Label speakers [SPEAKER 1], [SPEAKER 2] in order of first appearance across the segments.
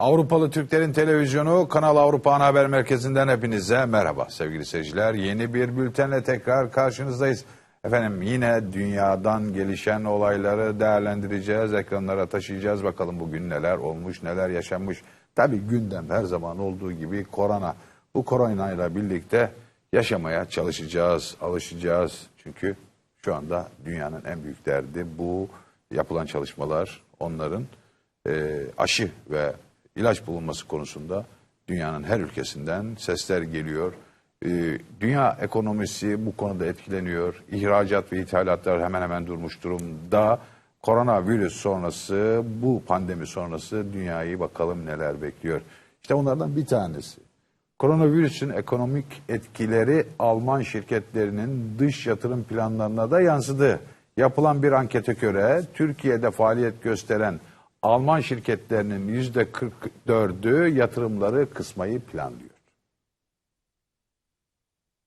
[SPEAKER 1] Avrupalı Türklerin Televizyonu Kanal Avrupa Ana Haber Merkezi'nden hepinize merhaba sevgili seyirciler. Yeni bir bültenle tekrar karşınızdayız. Efendim yine dünyadan gelişen olayları değerlendireceğiz, ekranlara taşıyacağız. Bakalım bugün neler olmuş, neler yaşanmış. Tabii gündem her zaman olduğu gibi korona. Bu koronayla birlikte yaşamaya çalışacağız, alışacağız. Çünkü şu anda dünyanın en büyük derdi bu yapılan çalışmalar onların e, aşı ve ilaç bulunması konusunda dünyanın her ülkesinden sesler geliyor. E, dünya ekonomisi bu konuda etkileniyor. İhracat ve ithalatlar hemen hemen durmuş durumda. Koronavirüs sonrası, bu pandemi sonrası dünyayı bakalım neler bekliyor. İşte onlardan bir tanesi. Koronavirüsün ekonomik etkileri Alman şirketlerinin dış yatırım planlarına da yansıdı. Yapılan bir ankete göre Türkiye'de faaliyet gösteren Alman şirketlerinin yüzde 44'ü yatırımları kısmayı planlıyor.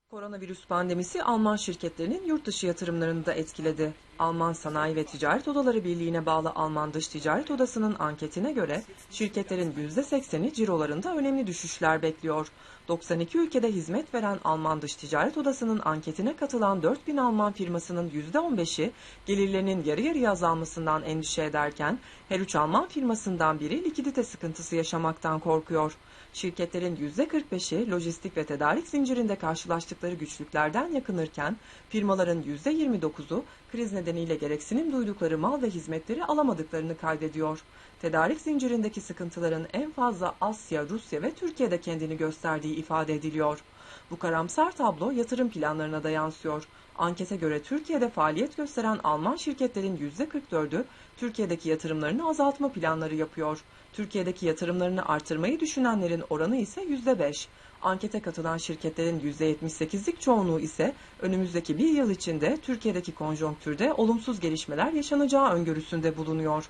[SPEAKER 2] Koronavirüs pandemisi Alman şirketlerinin yurt dışı yatırımlarını da etkiledi. Alman Sanayi ve Ticaret Odaları Birliği'ne bağlı Alman Dış Ticaret Odası'nın anketine göre şirketlerin %80'i cirolarında önemli düşüşler bekliyor. 92 ülkede hizmet veren Alman Dış Ticaret Odası'nın anketine katılan 4000 Alman firmasının %15'i gelirlerinin yarı yarıya azalmasından endişe ederken her üç Alman firmasından biri likidite sıkıntısı yaşamaktan korkuyor. Şirketlerin %45'i lojistik ve tedarik zincirinde karşılaştıkları güçlüklerden yakınırken firmaların %29'u kriz gereksinim duydukları mal ve hizmetleri alamadıklarını kaydediyor. Tedarik zincirindeki sıkıntıların en fazla Asya, Rusya ve Türkiye'de kendini gösterdiği ifade ediliyor. Bu karamsar tablo yatırım planlarına da yansıyor. Ankete göre Türkiye'de faaliyet gösteren Alman şirketlerin %44'ü Türkiye'deki yatırımlarını azaltma planları yapıyor. Türkiye'deki yatırımlarını artırmayı düşünenlerin oranı ise %5. Ankete katılan şirketlerin %78'lik çoğunluğu ise önümüzdeki bir yıl içinde Türkiye'deki konjonktürde olumsuz gelişmeler yaşanacağı öngörüsünde bulunuyor.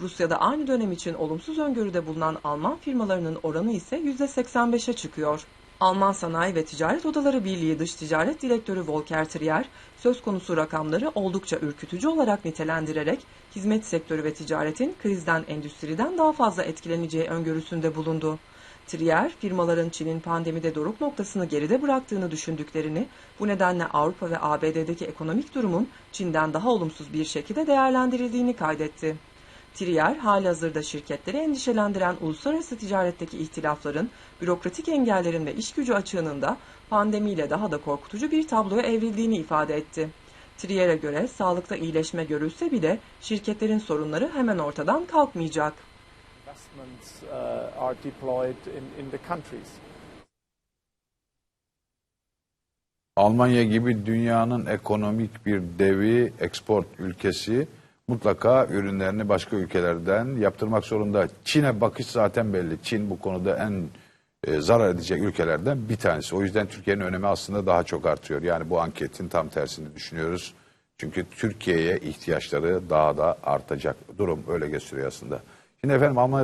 [SPEAKER 2] Rusya'da aynı dönem için olumsuz öngörüde bulunan Alman firmalarının oranı ise %85'e çıkıyor. Alman Sanayi ve Ticaret Odaları Birliği Dış Ticaret Direktörü Volker Trier, söz konusu rakamları oldukça ürkütücü olarak nitelendirerek hizmet sektörü ve ticaretin krizden endüstriden daha fazla etkileneceği öngörüsünde bulundu. Trier, firmaların Çin'in pandemide doruk noktasını geride bıraktığını düşündüklerini, bu nedenle Avrupa ve ABD'deki ekonomik durumun Çin'den daha olumsuz bir şekilde değerlendirildiğini kaydetti. Trier, halihazırda şirketleri endişelendiren uluslararası ticaretteki ihtilafların, bürokratik engellerin ve iş gücü açığının da pandemiyle daha da korkutucu bir tabloya evrildiğini ifade etti. Trier'e göre sağlıkta iyileşme görülse bile şirketlerin sorunları hemen ortadan kalkmayacak.
[SPEAKER 3] uh.
[SPEAKER 1] Almanya gibi dünyanın ekonomik bir devi, export ülkesi mutlaka ürünlerini başka ülkelerden yaptırmak zorunda. Çin'e bakış zaten belli. Çin bu konuda en e, zarar edecek ülkelerden bir tanesi. O yüzden Türkiye'nin önemi aslında daha çok artıyor. Yani bu anketin tam tersini düşünüyoruz. Çünkü Türkiye'ye ihtiyaçları daha da artacak. Durum öyle gösteriyor aslında. Şimdi efendim Almanya